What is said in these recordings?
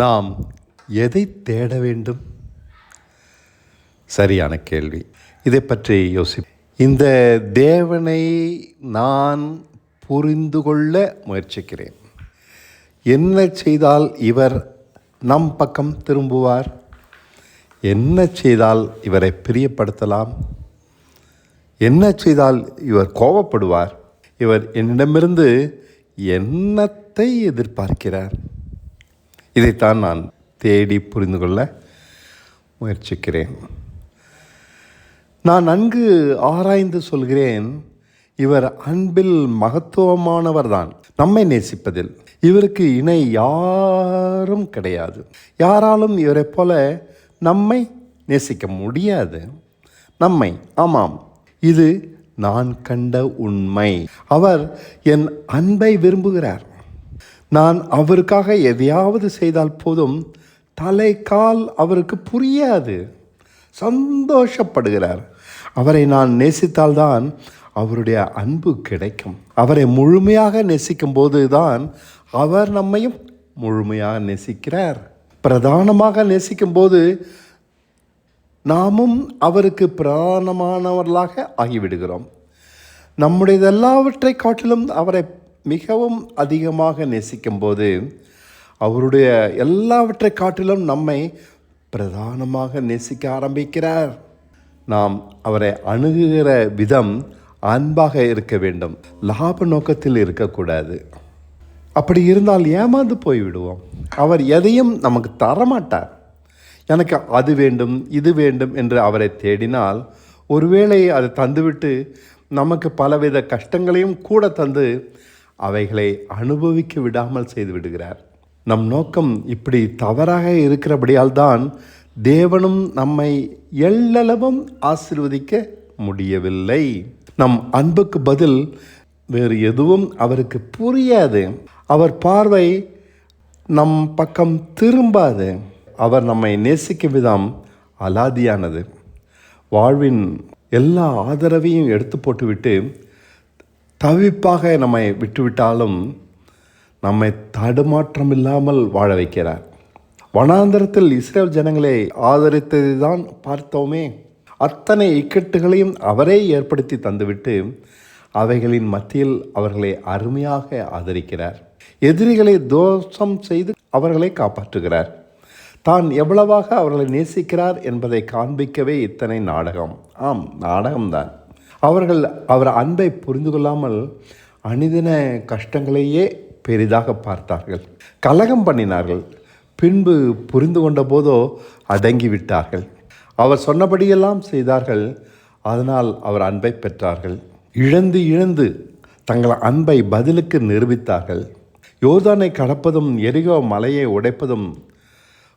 நாம் எதை தேட வேண்டும்? சரியான கேள்வி. இதை பற்றி யோசி இந்த தேவனை நான் புரிந்து கொள்ள முயற்சிக்கிறேன். என்ன செய்தால் இவர் நம் பக்கம் திரும்புவார்? என்ன செய்தால் இவரை பிரியப்படுத்தலாம்? என்ன செய்தால் இவர் கோபப்படுவார் இவர் என்னிடமிருந்து என்னத்தை எதிர்பார்க்கிறார்? இதைத்தான் நான் தேடி புரிந்து கொள்ள முயற்சிக்கிறேன். நான் நன்கு ஆராய்ந்து சொல்கிறேன் இவர் அன்பில் மகத்துவமானவர்தான். நம்மை நேசிப்பதில் இவருக்கு இணை யாரும் கிடையாது. யாராலும் இவரைப் போல நம்மை நேசிக்க முடியாது. நம்மை ஆமாம் இது நான் கண்ட உண்மை. அவர் என் அன்பை விரும்புகிறார். நான் அவருக்காக எதையாவது செய்தால் போதும் தலை கால் அவருக்கு புரியாது. சந்தோஷப்படுகிறார். அவரை நான் நேசித்தால்தான் அவருடைய அன்பு கிடைக்கும். அவரை முழுமையாக நேசிக்கும் போது தான் அவர் நம்மையும் முழுமையாக நேசிக்கிறார். பிரதானமாக நேசிக்கும் போது நாமும் அவருக்கு பிரதானமானவர்களாக ஆகிவிடுகிறோம். நம்முடையதெல்லாவற்றை காட்டிலும் அவரை மிகவும் அதிகமாக நேசிக்கும்போது அவருடைய எல்லாவற்றை காட்டிலும் நம்மை பிரதானமாக நேசிக்க ஆரம்பிக்கிறார். நாம் அவரை அணுகுகிற விதம் அன்பாக இருக்க வேண்டும். லாப நோக்கத்தில் இருக்கக்கூடாது. அப்படி இருந்தால் ஏமாந்து போய்விடுவோம். அவர் எதையும் நமக்கு தரமாட்டார். எனக்கு அது வேண்டும் இது வேண்டும் என்று அவரை தேடினால் ஒருவேளை அதை தந்துவிட்டு நமக்கு பலவித கஷ்டங்களையும் கூட தந்து அவைகளை அனுபவிக்க விடாமல் செய்து விடுகிறார். நம் நோக்கம் இப்படி தவறாக இருக்கிறபடியால் தான் தேவனும் நம்மை எள்ளளவும் ஆசிர்வதிக்க முடியவில்லை. நம் அன்புக்கு பதில் வேறு எதுவும் அவருக்கு புரியாது. அவர் பார்வை நம் பக்கம் திரும்பாது. அவர் நம்மை நேசிக்கும் விதம் அலாதியானது. வாழ்வின் எல்லா ஆதரவையும் எடுத்து போட்டுவிட்டு தவிப்பாக நம்மை விட்டுவிட்டாலும் நம்மை தடுமாற்றம் இல்லாமல் வாழ வைக்கிறார். வனாந்தரத்தில் இஸ்ரேல் ஜனங்களை ஆதரித்தது தான் பார்த்தோமே. அத்தனை இக்கட்டுகளையும் அவரே ஏற்படுத்தி தந்துவிட்டு அவைகளின் மத்தியில் அவர்களை அருமையாக ஆதரிக்கிறார். எதிரிகளை தோஷம் செய்து அவர்களை காப்பாற்றுகிறார். தான் எவ்வளவாக அவர்களை நேசிக்கிறார் என்பதை காண்பிக்கவே இத்தனை நாடகம். ஆம் நாடகம்தான். அவர்கள் அவர் அன்பை புரிந்து கொள்ளாமல் அனிதின கஷ்டங்களையே பெரிதாக பார்த்தார்கள். கலகம் பண்ணினார்கள். பின்பு புரிந்து கொண்ட போதோ அடங்கி விட்டார்கள். அவர் சொன்னபடியெல்லாம் செய்தார்கள். அதனால் அவர் அன்பை பெற்றார்கள். இழந்து இழந்து தங்கள் அன்பை பதிலுக்கு நிரூபித்தார்கள். யோர்தானை கடப்பதும் எரிகோ மலையை உடைப்பதும்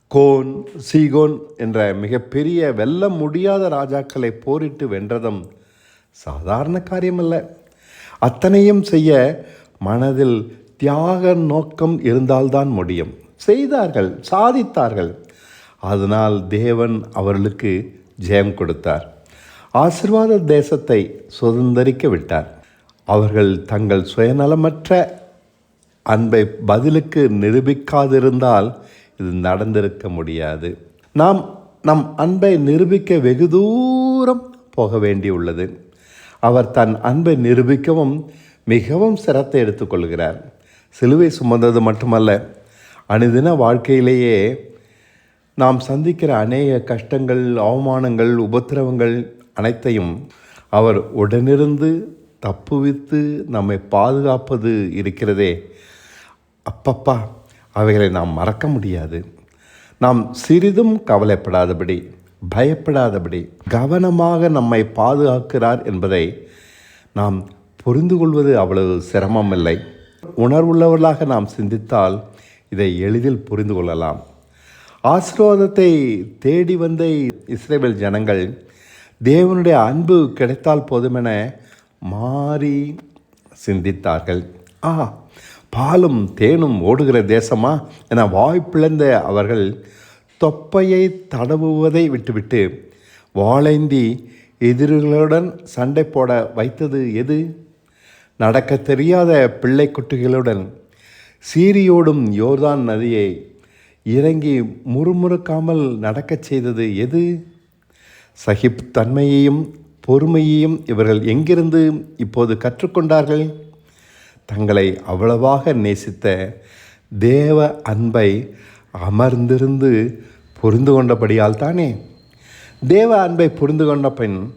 கோன் சீகோன் என்ற மிகப்பெரிய வெல்ல முடியாத ராஜாக்களை போரிட்டு வென்றதும் சாதாரண காரியமல்ல. அத்தனையும் செய்ய மனதில் தியாக நோக்கம் இருந்தால்தான் முடியும். செய்தார்கள் சாதித்தார்கள். அதனால் தேவன் அவர்களுக்கு ஜெயம் கொடுத்தார். ஆசிர்வாத தேசத்தை சுதந்திரிக்க விட்டார். அவர்கள் தங்கள் சுயநலமற்ற அன்பை பதிலுக்கு நிரூபிக்காதிருந்தால் இது நடந்திருக்க முடியாது. நாம் நம் அன்பை நிரூபிக்க வெகு தூரம் போக வேண்டியுள்ளது. அவர் தன் அன்பை நிரூபிக்கவும் மிகவும் சிரத்தை எடுத்துக்கொள்கிறார். சிலுவை சுமந்தது மட்டுமல்ல அனுதின வாழ்க்கையிலேயே நாம் சந்திக்கிற அநேக கஷ்டங்கள் அவமானங்கள் உபத்திரவங்கள் அனைத்தையும் அவர் உடனிருந்து தப்புவித்து நம்மை பாதுகாப்பது இருக்கிறதே. அப்பப்பா அவைகளை நாம் மறக்க முடியாது. நாம் சிறிதும் கவலைப்படாதபடி பயப்படாதபடி கவனமாக நம்மை பாதுகாக்கிறார் என்பதை நாம் புரிந்து கொள்வது அவ்வளவு சிரமமில்லை. உணர்வுள்ளவர்களாக நாம் சிந்தித்தால் இதை எளிதில் புரிந்து கொள்ளலாம். ஆசீர்வாதத்தை தேடி வந்த இஸ்ரேல் ஜனங்கள் தேவனுடைய அன்பு கிடைத்தால் போதுமென மாறி சிந்தித்தார்கள். ஆ பாலும் தேனும் ஓடுகிற தேசமா? என வாய்ப்பிழந்த அவர்கள் தொப்பையை தடவுவதை விட்டுவிட்டு வாழைந்தி எதிரிகளுடன் சண்டை போட வைத்தது எது? நடக்க தெரியாத பிள்ளை குட்டிகளுடன் சீரியோடும் யோர்தான் நதியை இறங்கி முறுமுறுக்காமல் நடக்கச் செய்தது எது? சகிப்புத்தன்மையையும் பொறுமையையும் இவர்கள் எங்கிருந்து இப்போது கற்றுக்கொண்டார்கள்? தங்களை அவ்வளவாக நேசித்த தேவ அன்பை அமர்ந்திருந்து புரிந்து கொண்டபடியால் தானே? தேவ அன்பை புரிந்து கொண்ட பின்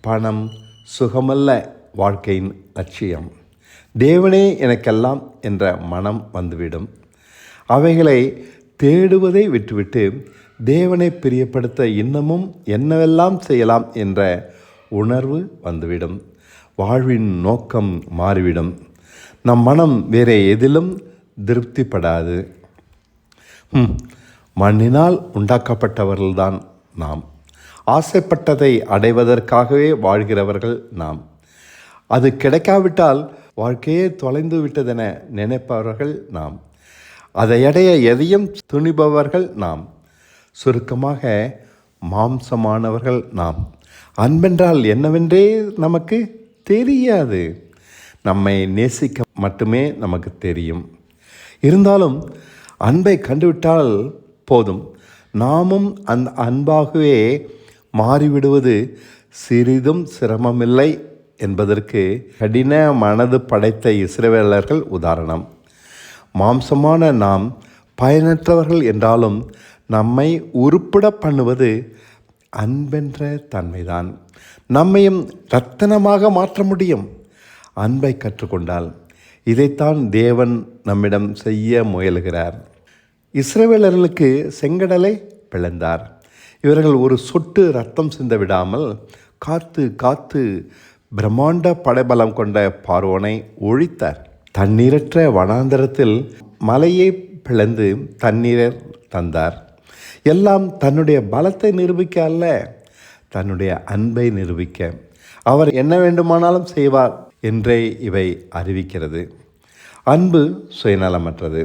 பணம் சுகமல்ல வாழ்க்கையின் லட்சியம். தேவனே எனக்கெல்லாம் என்ற மனம் வந்துவிடும். அவைகளை தேடுவதை விட்டுவிட்டு தேவனை பிரியப்படுத்த இன்னமும் என்னவெல்லாம் செய்யலாம் என்ற உணர்வு வந்துவிடும். வாழ்வின் நோக்கம் மாறிவிடும். நம் மனம் வேறு எதிலும் திருப்திப்படாது. மண்ணினால் உண்டாக்கப்பட்டவர்கள்தான் நாம். ஆசைப்பட்டதை அடைவதற்காகவே வாழ்கிறவர்கள் நாம். அது கிடைக்காவிட்டால் வாழ்க்கையே தொலைந்து விட்டதென நினைப்பவர்கள் நாம். அதை அடைய எதையும் துணிபவர்கள் நாம். சுருக்கமாக மாம்சமானவர்கள் நாம். அன்பென்றால் என்னவென்றே நமக்கு தெரியாது. நம்மை நேசிக்க மட்டுமே நமக்கு தெரியும். இருந்தாலும் அன்பை கண்டுவிட்டால் போதும். நாமும் அந்த அன்பாகவே மாறிவிடுவது சிறிதும் சிரமமில்லை என்பதற்கு கடின மனது படைத்த இஸ்ரவேலர்கள் உதாரணம். மாம்சமான நாம் பயனற்றவர்கள் என்றாலும் நம்மை உருப்பிட பண்ணுவது அன்பென்ற தன்மைதான். நம்மையும் ரத்தனமாக மாற்ற முடியும். அன்பை கற்றுக்கொண்டால் இதைத்தான் தேவன் நம்மிடம் செய்ய முயலுகிறார். இஸ்ரவேலர்களுக்கு செங்கடலை பிளந்தார். இவர்கள் ஒரு சொட்டு ரத்தம் சிந்த விடாமல் காத்து காத்து பிரம்மாண்ட படைபலம் கொண்ட பார்வோனை ஒழித்தார். தண்ணீரற்ற வனாந்தரத்தில் மலையை பிளந்து தண்ணீரை தந்தார். எல்லாம் தன்னுடைய பலத்தை நிரூபிக்க அல்ல தன்னுடைய அன்பை நிரூபிக்க. அவர் என்ன வேண்டுமானாலும் செய்வார் என்றே இவை அறிவிக்கிறது. அன்பு சுயநலமற்றது.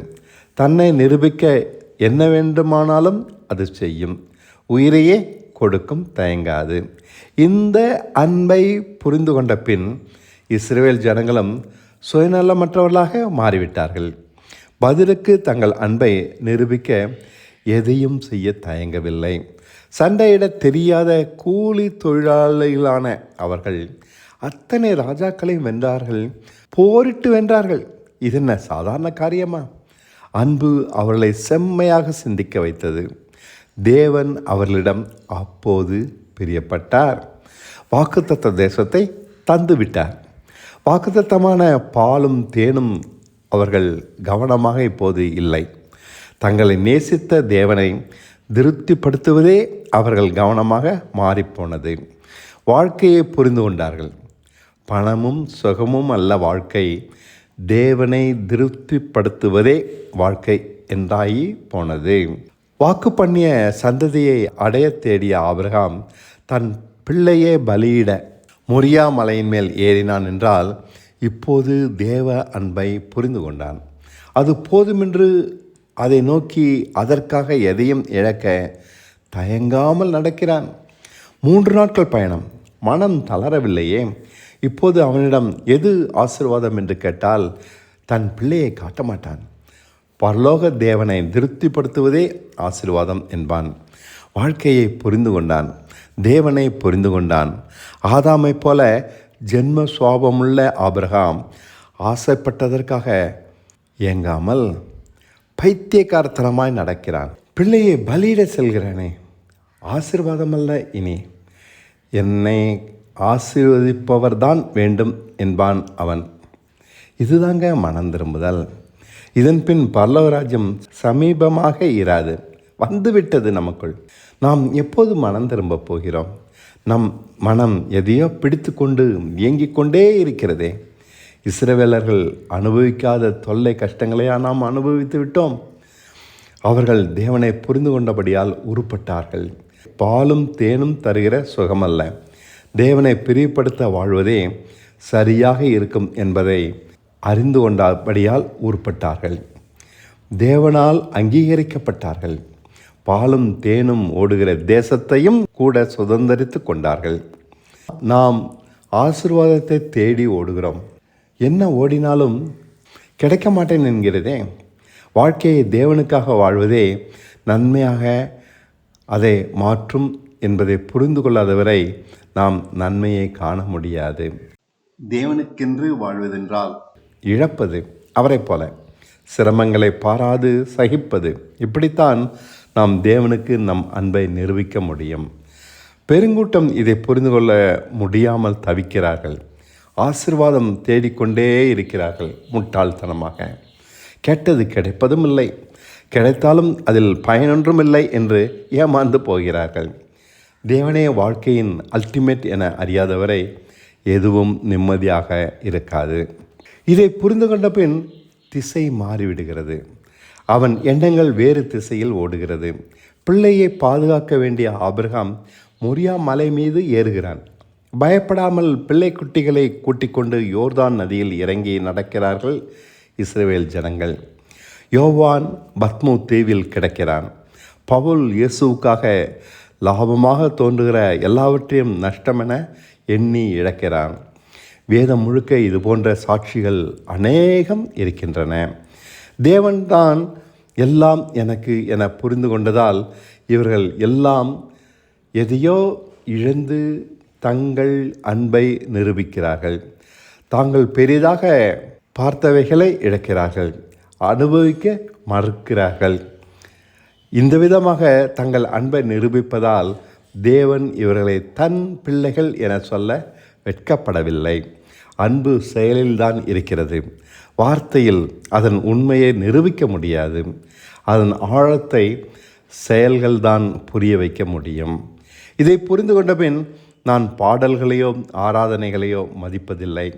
தன்னை நிரூபிக்க என்ன வேண்டுமானாலும் அது செய்யும். உயிரையே கொடுக்கும் தயங்காது. இந்த அன்பை புரிந்து கொண்ட பின் இஸ்ரேல் ஜனங்களும் சுயநலமற்றவர்களாக மாறிவிட்டார்கள். பதிலுக்கு தங்கள் அன்பை நிரூபிக்க எதையும் செய்ய தயங்கவில்லை. சண்டையிட தெரியாத கூலி தொழிலாளிகளான அவர்கள் அத்தனை ராஜாக்களையும் வென்றார்கள். போரிட்டு வென்றார்கள். இது என்ன சாதாரண காரியமா? அன்பு அவர்களை செம்மையாக சிந்திக்க வைத்தது. தேவன் அவர்களிடம் அப்போது பிரியப்பட்டார். வாக்குத்தத்த தேசத்தை தந்துவிட்டார். வாக்குத்தத்தமான பாலும் தேனும் அவர்கள் கவனமாக இப்போது இல்லை. தங்களை நேசித்த தேவனை திருப்திப்படுத்துவதே அவர்கள் கவனமாக மாறிப்போனது. வாழ்க்கையை புரிந்து கொண்டார்கள். பணமும் சுகமும் அல்ல வாழ்க்கை. தேவனை திருப்திப்படுத்துவதே வாழ்க்கை என்றாயி போனது. வாக்கு பண்ணிய சந்ததியை அடைய தேடிய ஆபிரகாம் தன் பிள்ளையே பலியிட மொரியா மலையின் மேல் ஏறினான் என்றால் இப்போது தேவ அன்பை புரிந்து கொண்டான். அது போதுமென்று அதை நோக்கி அதற்காக எதையும் இழக்க தயங்காமல் நடக்கிறான். மூன்று நாட்கள் பயணம். மனம் தளரவில்லையே. இப்போது அவனிடம் எது ஆசிர்வாதம் என்று கேட்டால் தன் பிள்ளையை காட்ட மாட்டான் பரலோக தேவனை திருப்திப்படுத்துவதே ஆசிர்வாதம் என்பான். வாழ்க்கையை புரிந்து கொண்டான். தேவனை புரிந்து கொண்டான். ஆதாமைப் போல ஜென்ம சுவாபமுள்ள ஆபிரகாம் ஆசைப்பட்டதற்காக ஏங்காமல் பைத்தியக்காரத்தனமாய் நடக்கிறான். பிள்ளையை பலியிட செல்கிறானே. ஆசிர்வாதமல்ல அல்ல இனி. என்னை ஆசீர்வதிப்பவர்தான் வேண்டும் என்பான் அவன். இதுதாங்க மனம் திரும்புதல். இதன் பின் பல்லவராஜ்யம் சமீபமாக இராது. வந்துவிட்டது நமக்குள். நாம் எப்போது மனம் திரும்பப் போகிறோம்? நம் மனம் எதையோ பிடித்து கொண்டு இயங்கிக் கொண்டே இருக்கிறதே. இஸ்ரவேலர்கள் அனுபவிக்காத தொல்லை கஷ்டங்களையா நாம் அனுபவித்து விட்டோம்? அவர்கள் தேவனை புரிந்து கொண்டபடியால் உருப்பட்டார்கள். பாலும் தேனும் தருகிற சுகமல்ல. தேவனை பிரிவுபடுத்த வாழ்வதே சரியாக இருக்கும் என்பதை அறிந்து கொண்டபடியால் உருப்பட்டார்கள். தேவனால் அங்கீகரிக்கப்பட்டார்கள். பாலும் தேனும் ஓடுகிற தேசத்தையும் கூட சுதந்தரித்து கொண்டார்கள். நாம் ஆசிர்வாதத்தை தேடி ஓடுகிறோம். என்ன ஓடினாலும் கிடைக்க மாட்டேன் என்கிறதே. வாழ்க்கையை தேவனுக்காக வாழ்வதே நன்மையாக அதை மாற்றும் என்பதை புரிந்து கொள்ளாதவரை நாம் நன்மையை காண முடியாது. தேவனுக்கென்று வாழ்வதென்றால்? இழப்பது அவரைப் போல. சிரமங்களை பாராது சகிப்பது. இப்படித்தான் நாம் தேவனுக்கு நம் அன்பை நிரூபிக்க முடியும். பெருங்கூட்டம் இதை புரிந்து கொள்ள முடியாமல் தவிக்கிறார்கள். ஆசிர்வாதம் தேடிக்கொண்டே இருக்கிறார்கள் முட்டாள்தனமாக. கெட்டது கிடைப்பதும் இல்லை கிடைத்தாலும் அதில் பயனொன்றும் இல்லை என்று ஏமாந்து போகிறார்கள். தேவனே வாழ்க்கையின் அல்டிமேட் என அறியாதவரை எதுவும் நிம்மதியாக இருக்காது. இதை புரிந்து கொண்ட பின் திசை மாறிவிடுகிறது. அவன் எண்ணங்கள் வேறு திசையில் ஓடுகிறது. பிள்ளையை பாதுகாக்க வேண்டிய ஆபிரகாம் முரியா மலை மீது ஏறுகிறான். பயப்படாமல் பிள்ளை குட்டிகளை கூட்டிக்கொண்டு யோர்தான் நதியில் இறங்கி நடக்கிறார்கள் இஸ்ரேல் ஜனங்கள். யோவான் பத்மு தீவில் கிடக்கிறான். பவுல் இயேசுவுக்காக லாபமாக தோன்றுகிற எல்லாவற்றையும் நஷ்டமென எண்ணி இழக்கிறான். வேதம் முழுக்க இது போன்ற சாட்சிகள் அநேகம் இருக்கின்றன. தேவன்தான் எல்லாம் எனக்கு என புரிந்து கொண்டதால் இவர்கள் எல்லாம் எதையோ இழந்து தங்கள் அன்பை நிரூபிக்கிறார்கள். தாங்கள் பெரிதாக பார்த்தவைகளை இழக்கிறார்கள். அனுபவிக்க மறுக்கிறார்கள். இந்த விதமாக தங்கள் அன்பை நிரூபிப்பதால் தேவன் இவர்களை தன் பிள்ளைகள் என சொல்ல வெட்கப்படவில்லை. அன்பு செயலில்தான் இருக்கிறது. வார்த்தையில் அதன் உண்மையை நிரூபிக்க முடியாது. அதன் ஆழத்தை செயல்கள்தான் புரிய வைக்க முடியும். இதை புரிந்து கொண்ட பின் நான் பாடல்களையோ ஆராதனைகளையோ மதிப்பதில்லை.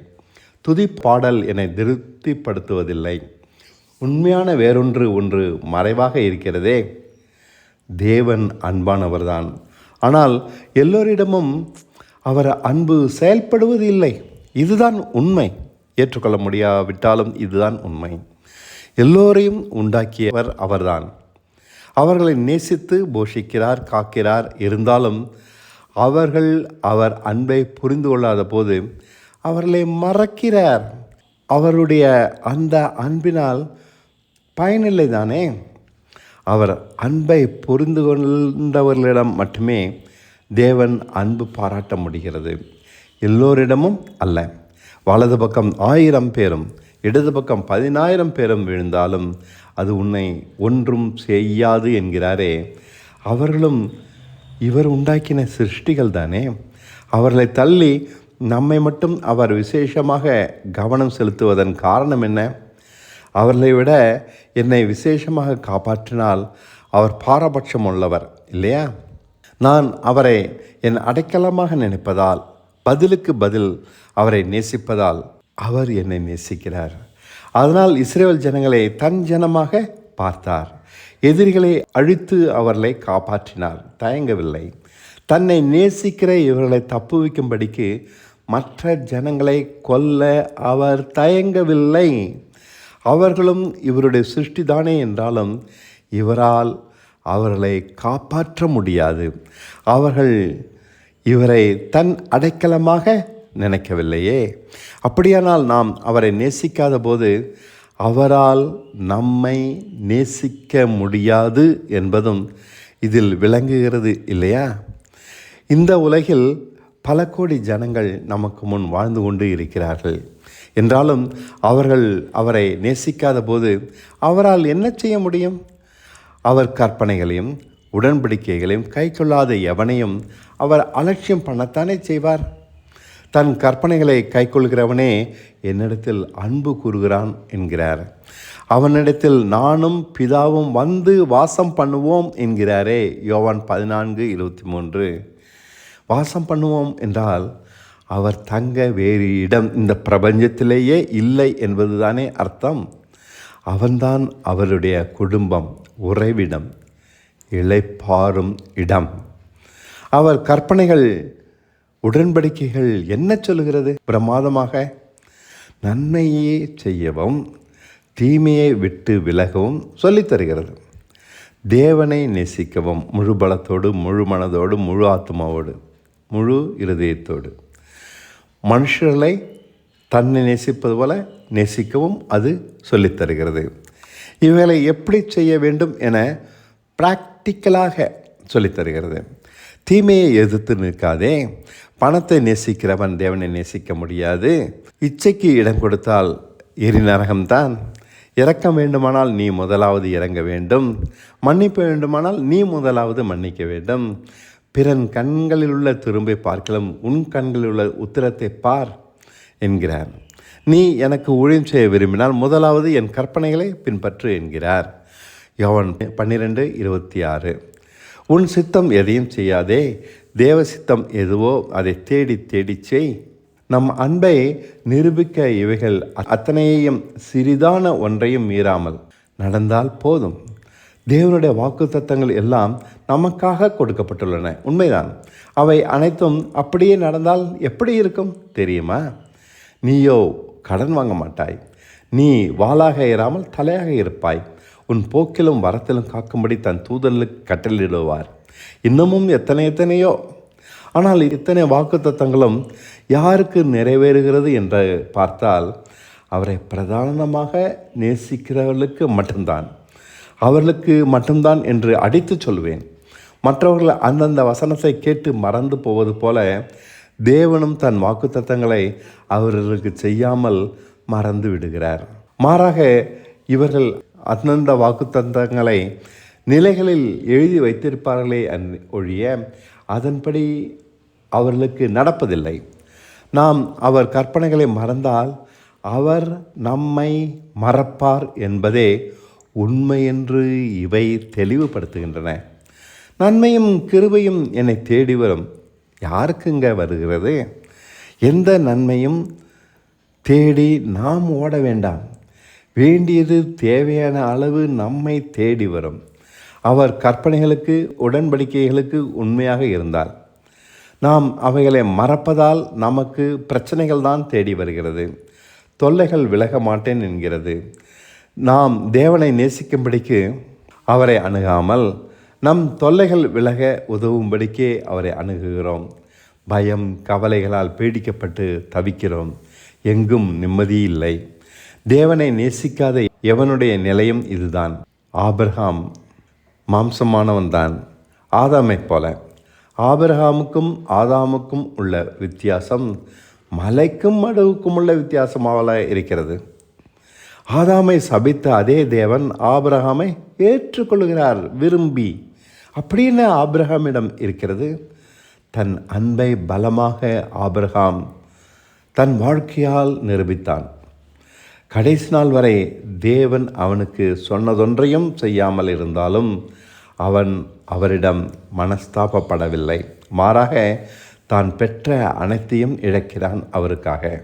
துதி பாடல் என்னை திருப்திப்படுத்துவதில்லை. உண்மையான வேறொன்று ஒன்று மறைவாக இருக்கிறதே. தேவன் அன்பானவர்தான். ஆனால் எல்லோரிடமும் அவர் அன்பு செயல்படுவது இல்லை இதுதான் உண்மை. ஏற்றுக்கொள்ள முடியாவிட்டாலும் இதுதான் உண்மை. எல்லோரையும் உண்டாக்கியவர் அவர்தான். அவர்களை நேசித்து போஷிக்கிறார் காக்கிறார். இருந்தாலும் அவர்கள் அவர் அன்பை புரிந்து கொள்ளாத போது அவர்களை மறக்கிறார். அவருடைய அந்த அன்பினால் பயனில்லை தானே அவர் அன்பை புரிந்து கொண்டவர்களிடம் மட்டுமே தேவன் அன்பு பாராட்ட முடிகிறது. எல்லோரிடமும் அல்ல. வலது பக்கம் ஆயிரம் பேரும் இடது பக்கம் பதினாயிரம் பேரும் விழுந்தாலும் அது உன்னை ஒன்றும் செய்யாது என்கிறாரே. அவர்களும் இவர் உண்டாக்கின சிருஷ்டிகள் தானே. அவர்களை தள்ளி நம்மை மட்டும் அவர் விசேஷமாக கவனம் செலுத்துவதன் காரணம் என்ன? அவர்களை விட என்னை விசேஷமாக காப்பாற்றினால் அவர் பாரபட்சம் உள்ளவர் இல்லையா? நான் அவரை என் அடைக்கலமாக நினைப்பதால் பதிலுக்கு பதில் அவரை நேசிப்பதால் அவர் என்னை நேசிக்கிறார். அதனால் இஸ்ரேல் ஜனங்களை தன் ஜனமாக பார்த்தார். எதிரிகளை அழித்து அவர்களை காப்பாற்றினார். தயங்கவில்லை. தன்னை நேசிக்கிற இவர்களை தப்புவிக்கும்படிக்கு மற்ற ஜனங்களை கொல்ல அவர் தயங்கவில்லை. அவர்களும் இவருடைய சிருஷ்டி தானே என்றாலும் இவரால் அவர்களை காப்பாற்ற முடியாது. அவர்கள் இவரை தன் அடைக்கலமாக நினைக்கவில்லையே. அப்படியானால் நாம் அவரை நேசிக்காத போது அவரால் நம்மை நேசிக்க முடியாது என்பதும் இதில் விளங்குகிறது இல்லையா? இந்த உலகில் பல கோடி ஜனங்கள் நமக்கு முன் வாழ்ந்து கொண்டு இருக்கிறார்கள். என்றாலும் அவர்கள் அவரை நேசிக்காத போது அவரால் என்ன செய்ய முடியும்? அவர் கற்பனைகளையும் உடன்படிக்கைகளையும் கை கொள்ளாத எவனையும் அவர் அலட்சியம் பண்ணத்தானே செய்வார்? தன் கற்பனைகளை கைக்கொள்கிறவனே என்னிடத்தில் அன்பு கூறுகிறான் என்கிறார். அவனிடத்தில் நானும் பிதாவும் வந்து வாசம் பண்ணுவோம் என்கிறாரே. யோவான் பதினான்கு இருபத்தி மூன்று. வாசம் பண்ணுவோம் என்றால் அவர் தங்க வேறு இடம் இந்த பிரபஞ்சத்திலேயே இல்லை என்பதுதானே அர்த்தம். அவன்தான் அவருடைய குடும்பம் உறைவிடம் இளைப்பாறும் இடம். அவர் கற்பனைகள் உடன்படிக்கைகள் என்ன சொல்லுகிறது? பிரமாதமாக நன்மையே செய்யவும் தீமையை விட்டு விலகவும் சொல்லித்தருகிறது தேவனை நேசிக்கவும் முழு பலத்தோடு முழு மனதோடு முழு ஆத்மாவோடு முழு இருதயத்தோடு. மனுஷர்களை தன்னை நேசிப்பது போல நேசிக்கவும் அது சொல்லித் தருகிறது இவைகளை எப்படி செய்ய வேண்டும் என ப்ராக்டிக்கலாக சொல்லித் தருகிறது தீமையை எதிர்த்து நிற்காதே. பணத்தை நேசிக்கிறவன் தேவனை நேசிக்க முடியாது. இச்சைக்கு இடம் கொடுத்தால் எரி நரகம்தான் இறக்க வேண்டுமானால் நீ முதலாவது இறங்க வேண்டும். மன்னிப்பு வேண்டுமானால் நீ முதலாவது மன்னிக்க வேண்டும். பிறன் கண்களில் உள்ள திரும்பை பார்க்கலாம் உன் கண்களில் உள்ள உத்திரத்தை பார் என்கிறார். நீ எனக்கு ஊழியம் செய்ய விரும்பினால் முதலாவது என் கற்பனைகளை பின்பற்று என்கிறார். யோவன் பன்னிரெண்டு இருபத்தி ஆறு உன் சித்தம் எதையும் செய்யாதே தேவ சித்தம் எதுவோ அதை தேடி தேடி செய். நம் அன்பை நிரூபிக்க இவைகள் அத்தனையையும் சிறிதான ஒன்றையும் மீறாமல் நடந்தால் போதும். தேவனுடைய வாக்குத்தத்தங்கள் எல்லாம் நமக்காக கொடுக்கப்பட்டுள்ளன. உண்மைதான். அவை அனைத்தும் அப்படியே நடந்தால் எப்படி இருக்கும் தெரியுமா? நீயோ கடன் வாங்க மாட்டாய். நீ வாளாக ஏறாமல் தலையாக இருப்பாய். உன் போக்கிலும் வரத்திலும் காக்கும்படி தன் தூதலுக்கு கட்டளிடுவார் இன்னமும் எத்தனை எத்தனையோ. ஆனால் இத்தனை வாக்குத்தத்தங்களும் யாருக்கு நிறைவேறுகிறது என்று பார்த்தால் அவரை பிரதானமாக நேசிக்கிறவர்களுக்கு மட்டும்தான். அவர்களுக்கு மட்டும்தான் என்று அடித்து சொல்வேன். மற்றவர்கள் அந்தந்த வசனத்தை கேட்டு மறந்து போவது போல தேவனும் தன் வாக்குத்தத்தங்களை அவர்களுக்கு செய்யாமல் மறந்து விடுகிறார். மாறாக இவர்கள் அந்தந்த வாக்குத்தத்தங்களை நிலைகளில் எழுதி வைத்திருப்பார்களே அன்- ஒழிய அதன்படி அவர்களுக்கு நடப்பதில்லை. நாம் அவர் கற்பனைகளை மறந்தால் அவர் நம்மை மறப்பார் என்பதே உண்மை என்று இவை தெளிவுபடுத்துகின்றன. நன்மையும் கிருபையும் என்னை தேடி வரும். யாருக்குங்க வருகிறது? எந்த நன்மையும் தேடி நாம் ஓட வேண்டாம். வேண்டியது தேவையான அளவு நம்மை தேடி வரும். அவர் கற்பனைகளுக்கு உடன்படிக்கைகளுக்கு உண்மையாக இருந்தார். நாம் அவைகளை மறப்பதால் நமக்கு பிரச்சனைகள் தான் தேடி வருகிறது. தொல்லைகள் விலக மாட்டேன் என்கிறது. நாம் தேவனை நேசிக்கும்படிக்கு அவரை அணுகாமல் நம் தொல்லைகள் விலக உதவும்படிக்கே அவரை அணுகுகிறோம். பயம் கவலைகளால் பீடிக்கப்பட்டு தவிக்கிறோம். எங்கும் நிம்மதி இல்லை. தேவனை நேசிக்காத எவனுடைய நிலையும் இதுதான். ஆபிரகாம் மாம்சமானவன்தான். ஆதாமைப் போல. ஆபிரகாமுக்கும் ஆதாமுக்கும் உள்ள வித்தியாசம் மலைக்கும் மடுவுக்கும் உள்ள வித்தியாசமாக இருக்கிறது. ஆதாமை சபித்த அதே தேவன் ஆபிரகாமை ஏற்றுக்கொள்கிறார் விரும்பி. அப்படின்னு ஆபிரகாமிடம் இருக்கிறது? தன் அன்பை பலமாக ஆபிரகாம் தன் வாழ்க்கையால் நிரூபித்தான். கடைசி நாள் வரை தேவன் அவனுக்கு சொன்னதொன்றையும் செய்யாமல் இருந்தாலும் அவன் அவரிடம் மனஸ்தாபப்படவில்லை. மாறாக தான் பெற்ற அனைத்தையும் இழக்கிறான் அவருக்காக.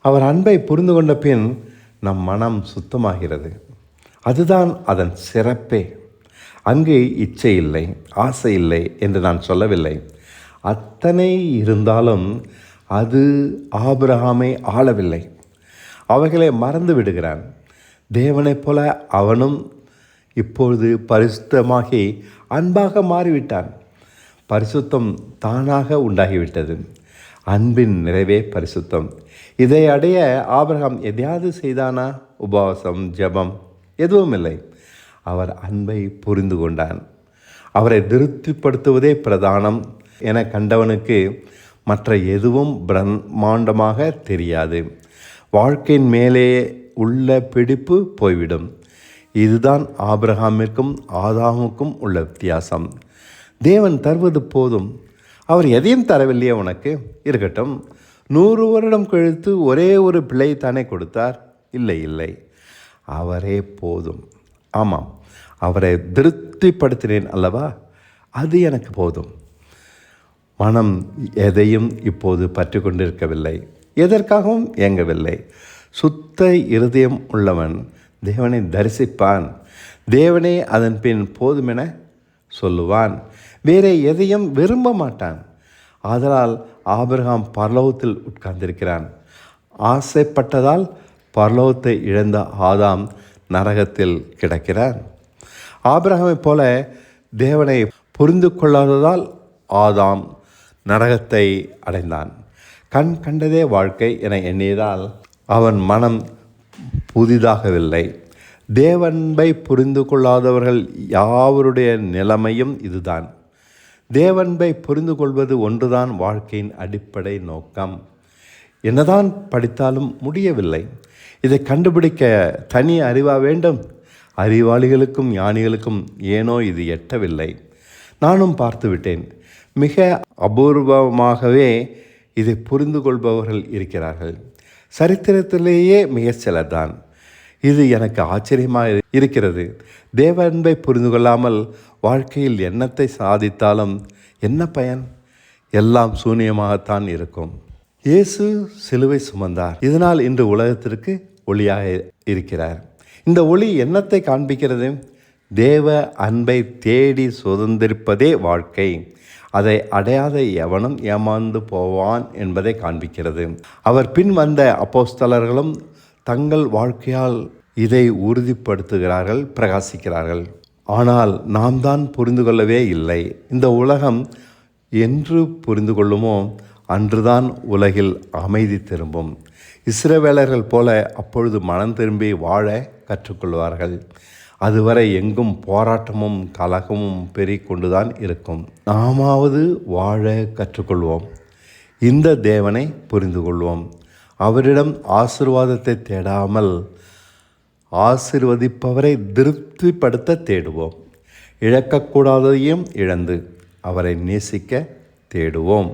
அவர் அன்பை புரிந்து கொண்ட பின் நம் மனம் சுத்தமாகிறது. அதுதான் அதன் சிறப்பே. அங்கு இச்சை இல்லை ஆசை இல்லை என்று நான் சொல்லவில்லை. அத்தனை இருந்தாலும் அது ஆபிரகாமை ஆளவில்லை. அவைகளை மறந்து விடுகிறான். தேவனைப் போல அவனும் இப்பொழுது பரிசுத்தமாகி அன்பாக மாறிவிட்டான். பரிசுத்தம் தானாக உண்டாகிவிட்டது. அன்பின் நிறைவே பரிசுத்தம். இதை அடைய ஆபிரகாம் எதையாவது செய்தானா? உபவாசம் ஜெபம் எதுவும் இல்லை அவர் அன்பை புரிந்து கொண்டான். அவரை திருப்திப்படுத்துவதே பிரதானம் என கண்டவனுக்கு மற்ற எதுவும் பிரம்மாண்டமாக தெரியாது. வாழ்க்கையின் மேலே உள்ள பிடிப்பு போய்விடும். இதுதான் ஆபிரகாமிற்கும் ஆதாமுக்கும் உள்ள வித்தியாசம். தேவன் தருவது போதும். அவர் எதையும் தரவில்லையே உனக்கு. இருக்கட்டும். நூறு வருடம் கழித்து ஒரே ஒரு பிள்ளை தானே கொடுத்தார்? இல்லை இல்லை. அவரே போதும். ஆமாம் அவரை திருப்திப்படுத்தினேன் அல்லவா? அது எனக்கு போதும். மனம் எதையும் இப்போது பற்றி கொண்டிருக்கவில்லை. எதற்காகவும் இயங்கவில்லை. சுத்த இருதயம் உள்ளவன் தேவனை தரிசிப்பான். தேவனே அதன் பின் போதுமென சொல்லுவான். வேறே எதையும் விரும்ப மாட்டான். ஆதலால் ஆபிரகாம் பரலோகத்தில் உட்கார்ந்திருக்கிறான். ஆசைப்பட்டதால் பரலோகத்தை இழந்த ஆதாம் நரகத்தில் கிடக்கிறான். ஆபிரகாமைப் போல தேவனை புரிந்து கொள்ளாததால் ஆதாம் நரகத்தை அடைந்தான். கண் கண்டதே வாழ்க்கை என எண்ணியதால் அவன் மனம் புதிதாகவில்லை. தேவன்பை புரிந்து கொள்ளாதவர்கள் யாவருடைய நிலைமையும் இதுதான். தேவன்பை புரிந்து கொள்வது ஒன்றுதான் வாழ்க்கையின் அடிப்படை நோக்கம். என்னதான் படித்தாலும் முடியவில்லை. இதை கண்டுபிடிக்க தனி அறிவா வேண்டும்? அறிவாளிகளுக்கும் ஞானிகளுக்கும் ஏனோ இது எட்டவில்லை. நானும் பார்த்துவிட்டேன். மிக அபூர்வமாகவே இதை புரிந்து கொள்பவர்கள் இருக்கிறார்கள். சரித்திரத்திலேயே மிகச் சிலர்தான். இது எனக்கு ஆச்சரியமாக இருக்கிறது. தேவ அன்பை புரிந்து கொள்ளாமல் வாழ்க்கையில் என்னத்தை சாதித்தாலும் என்ன பயன்? எல்லாம் சூனியமாகத்தான் இருக்கும். இயேசு சிலுவை சுமந்தார். இதனால் இன்று உலகத்திற்கு ஒளியாக இருக்கிறார். இந்த ஒளி என்னத்தை காண்பிக்கிறது? தேவ அன்பை தேடி சுதந்திரிப்பதே வாழ்க்கை. அதை அடையாத எவனும் ஏமாந்து போவான் என்பதை காண்பிக்கிறது. அவர் பின் வந்த அப்போஸ்தலர்களும் தங்கள் வாழ்க்கையால் இதை உறுதிப்படுத்துகிறார்கள் பிரகாசிக்கிறார்கள். ஆனால் நாம் தான் புரிந்து கொள்ளவே இல்லை. இந்த உலகம் என்று புரிந்து கொள்ளுமோ அன்றுதான் உலகில் அமைதி திரும்பும். இஸ்ரவேலர்கள் போல அப்பொழுது மனம் திரும்பி வாழ கற்றுக்கொள்வார்கள். அதுவரை எங்கும் போராட்டமும் கலகமும் பெருகிக்கொண்டுதான் இருக்கும். நாமாவது வாழ கற்றுக்கொள்வோம். இந்த தேவனை புரிந்து கொள்வோம். அவரிடம் ஆசிர்வாதத்தை தேடாமல் ஆசிர்வதிப்பவரை திருப்திப்படுத்த தேடுவோம். இழக்கக்கூடாததையும் இழந்து அவரை நேசிக்க தேடுவோம்.